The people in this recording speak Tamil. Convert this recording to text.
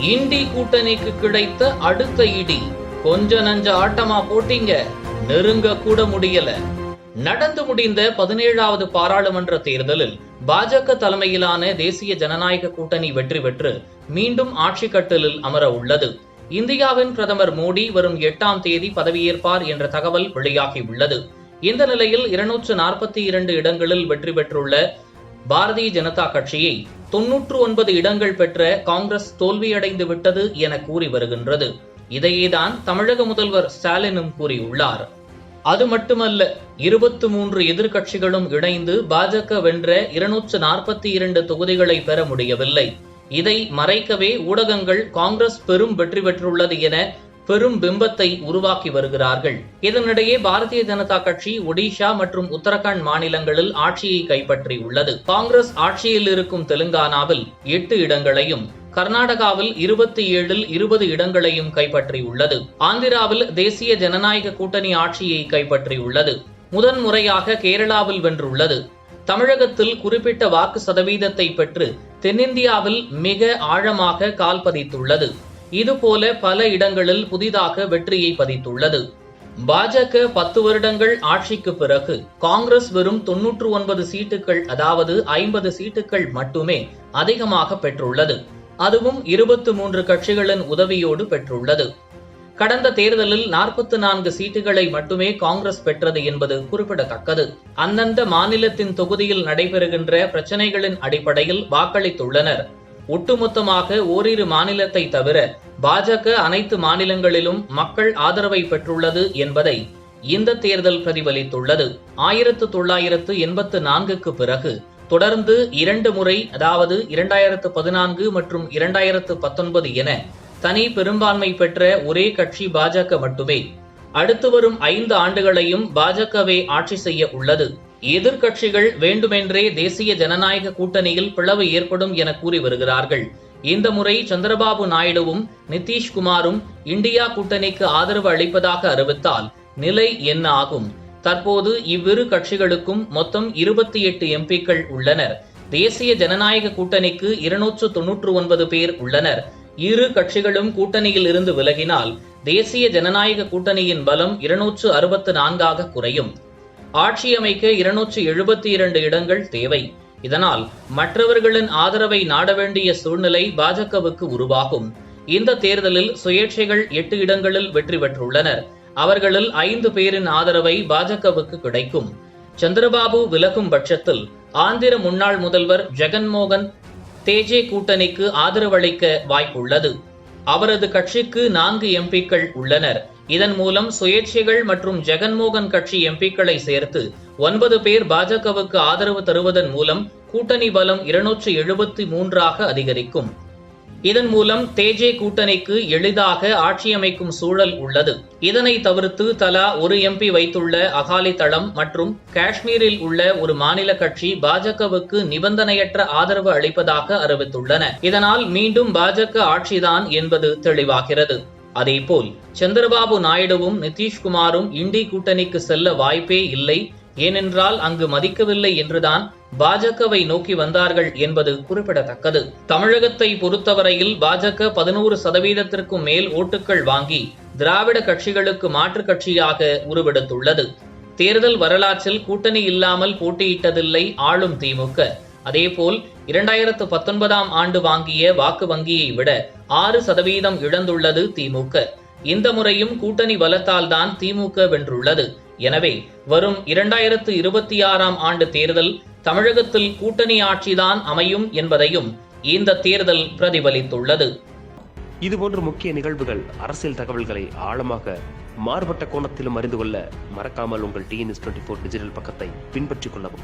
இண்டி கூட்டணிக்கு கிடைத்த அடுத்த இடி. கொஞ்ச நஞ்ச ஆட்டமா போட்டீங்க. நெருங்க கூட முடியல. நடந்து முடிந்த பதினேழாவது பாராளுமன்ற தேர்தலில் பாஜக தலைமையிலான தேசிய ஜனநாயக கூட்டணி வெற்றி பெற்று மீண்டும் ஆட்சி கட்டலில் அமர உள்ளது. இந்தியாவின் பிரதமர் மோடி வரும் எட்டாம் தேதி பதவியேற்பார் என்ற தகவல் வெளியாகியுள்ளது இந்த நிலையில் இருநூற்று நாற்பத்தி இரண்டு இடங்களில் வெற்றி பெற்றுள்ள பாரதிய ஜனதா கட்சியை தொன்னூற்று ஒன்பது இடங்கள் பெற்ற காங்கிரஸ் தோல்வியடைந்து விட்டது என கூறி வருகின்றது. இதையேதான் தமிழக முதல்வர் ஸ்டாலினும் கூறியுள்ளார். அது மட்டுமல்ல இருபத்து மூன்று எதிர்கட்சிகளும் இணைந்து பாஜக வென்ற இருநூற்று நாற்பத்தி இரண்டு தொகுதிகளை பெற முடியவில்லை. இதை மறைக்கவே ஊடகங்கள் காங்கிரஸ் பெரும் வெற்றி பெற்றுள்ளது என பெரும் பிம்பத்தை உருவாக்கி வருகிறார்கள். இதனிடையே பாரதிய ஜனதா கட்சி ஒடிஷா மற்றும் உத்தரகாண்ட் மாநிலங்களில் ஆட்சியை கைப்பற்றியுள்ளது. காங்கிரஸ் ஆட்சியில் இருக்கும் தெலுங்கானாவில் எட்டு இடங்களையும் கர்நாடகாவில் இருபத்தி ஏழில் இருபது இடங்களையும் கைப்பற்றியுள்ளது. ஆந்திராவில் தேசிய ஜனநாயக கூட்டணி ஆட்சியை கைப்பற்றியுள்ளது. முதன்முறையாக கேரளாவில் வென்றுள்ளது. தமிழகத்தில் குறிப்பிட்ட வாக்கு சதவீதத்தை பெற்று தென்னிந்தியாவில் மிக ஆழமாக கால் பதித்துள்ளது இதுபோல பல இடங்களில் புதிதாக வெற்றியை பதித்துள்ளது. பாஜக பத்து வருடங்கள் ஆட்சிக்கு பிறகு காங்கிரஸ் வெறும் தொன்னூற்று ஒன்பது சீட்டுகள் அதாவது ஐம்பது சீட்டுகள் மட்டுமே அதிகமாக பெற்றுள்ளது. அதுவும் இருபத்து மூன்று கட்சிகளின் உதவியோடு பெற்றுள்ளது. கடந்த தேர்தலில் நாற்பத்தி நான்கு சீட்டுகளை மட்டுமே காங்கிரஸ் பெற்றது என்பது குறிப்பிடத்தக்கது. அந்தந்த மாநிலத்தின் தொகுதியில் நடைபெறுகின்ற பிரச்சனைகளின் அடிப்படையில் வாக்களித்துள்ளனர். ஒட்டுமொத்தமாக ஓரிரு மாநிலத்தை தவிர பாஜக அனைத்து மாநிலங்களிலும் மக்கள் ஆதரவை பெற்றுள்ளது என்பதை இந்த தேர்தல் பிரதிபலித்துள்ளது. ஆயிரத்து தொள்ளாயிரத்து எண்பத்து நான்குக்கு பிறகு தொடர்ந்து இரண்டு முறை அதாவது இரண்டாயிரத்து பதினான்கு மற்றும் இரண்டாயிரத்து பத்தொன்பது என தனி பெரும்பான்மை பெற்ற ஒரே கட்சி பாஜக மட்டுமே. அடுத்து வரும் ஐந்து ஆண்டுகளையும் பாஜகவே ஆட்சி செய்ய உள்ளது. எதிர்க்கட்சிகள் வேண்டுமென்றே தேசிய ஜனநாயக கூட்டணியில் பிளவு ஏற்படும் என கூறி வருகிறார்கள். இந்த முறை சந்திரபாபு நாயுடுவும் நிதிஷ்குமாரும் இந்தியா கூட்டணிக்கு ஆதரவு அளிப்பதாக அறிவித்தால் நிலை என்ன ஆகும்? தற்போது இவ்விரு கட்சிகளுக்கும் மொத்தம் இருபத்தி எட்டு எம்பிக்கள் உள்ளனர். தேசிய ஜனநாயக கூட்டணிக்கு இருநூற்று தொன்னூற்று ஒன்பது பேர் உள்ளனர். இரு கட்சிகளும் கூட்டணியில் இருந்து விலகினால் தேசிய ஜனநாயக கூட்டணியின் பலம் இருநூற்று அறுபத்து நான்காக குறையும். ஆட்சி அமைக்க இருநூற்று எழுபத்தி இரண்டு இடங்கள் தேவை. இதனால் மற்றவர்களின் ஆதரவை நாட வேண்டிய சூழ்நிலை பாஜகவுக்கு உருவாகும். இந்த தேர்தலில் சுயேட்சைகள் எட்டு இடங்களில் வெற்றி பெற்றுள்ளனர். அவர்களில் ஐந்து பேரின் ஆதரவை பாஜகவுக்கு கிடைக்கும். சந்திரபாபு விலகும் பட்சத்தில் ஆந்திர முன்னாள் முதல்வர் ஜெகன்மோகன் தேஜே கூட்டணிக்கு ஆதரவளிக்க வாய்ப்புள்ளது. அவரது கட்சிக்கு நான்கு எம்பிக்கள் உள்ளனர். இதன் மூலம் சுயேட்சைகள் மற்றும் ஜெகன்மோகன் கட்சி எம்பிக்களை சேர்த்து ஒன்பது பேர் பாஜகவுக்கு ஆதரவு தருவதன் மூலம் கூட்டணி பலம் இருநூற்று எழுபத்தி மூன்றாக அதிகரிக்கும். இதன் மூலம் தேஜே கூட்டணிக்கு எளிதாக ஆட்சி அமைக்கும் சூழல் உள்ளது. இதனை தவிர்த்து தலா ஒரு எம்பி வைத்துள்ள அகாலி தளம் மற்றும் காஷ்மீரில் உள்ள ஒரு மாநில கட்சி பாஜகவுக்கு நிபந்தனையற்ற ஆதரவு அளிப்பதாக அறிவித்துள்ளன. இதனால் மீண்டும் பாஜக ஆட்சிதான் என்பது தெளிவாகிறது. அதேபோல் சந்திரபாபு நாயுடுவும் நிதிஷ்குமாரும் இண்டி கூட்டணிக்கு செல்ல வாய்ப்பே இல்லை. ஏனென்றால் அங்கு மதிக்கவில்லை என்றுதான் பாஜகவை நோக்கி வந்தார்கள் என்பது குறிப்பிடத்தக்கது. தமிழகத்தை பொறுத்தவரையில் பாஜக பதினோரு சதவீதத்திற்கும் மேல் ஓட்டுகள் வாங்கி திராவிட கட்சிகளுக்கு மாற்றுக் கட்சியாக உருவெடுத்துள்ளது. தேர்தல் வரலாற்றில் கூட்டணி இல்லாமல் போட்டியிட்டதில்லை ஆளும் திமுக அதேபோல் இரண்டாயிரத்து பத்தொன்பதாம் ஆண்டு வாங்கிய வாக்கு வங்கியை விட ஆறு சதவீதம் இழந்துள்ளது திமுக. இந்த முறையும் கூட்டணி பலத்தால் தான் திமுக வென்றுள்ளது. எனவே வரும் இரண்டாயிரத்து இருபத்தி ஆறாம் ஆண்டு தேர்தல் தமிழகத்தில் கூட்டணி ஆட்சிதான் அமையும் என்பதையும் இந்த தேர்தல் பிரதிபலித்துள்ளது. இதுபோன்ற முக்கிய நிகழ்வுகள் அரசியல் தகவல்களை ஆழமாக மாறுபட்ட கோணத்திலும் அறிந்து கொள்ள மறக்காமல் உங்கள் டிஎன்எஸ் டுவெண்ட்டி ஃபோர் டிஜிட்டல் பக்கத்தை பின்பற்றிக் கொள்ளவும்.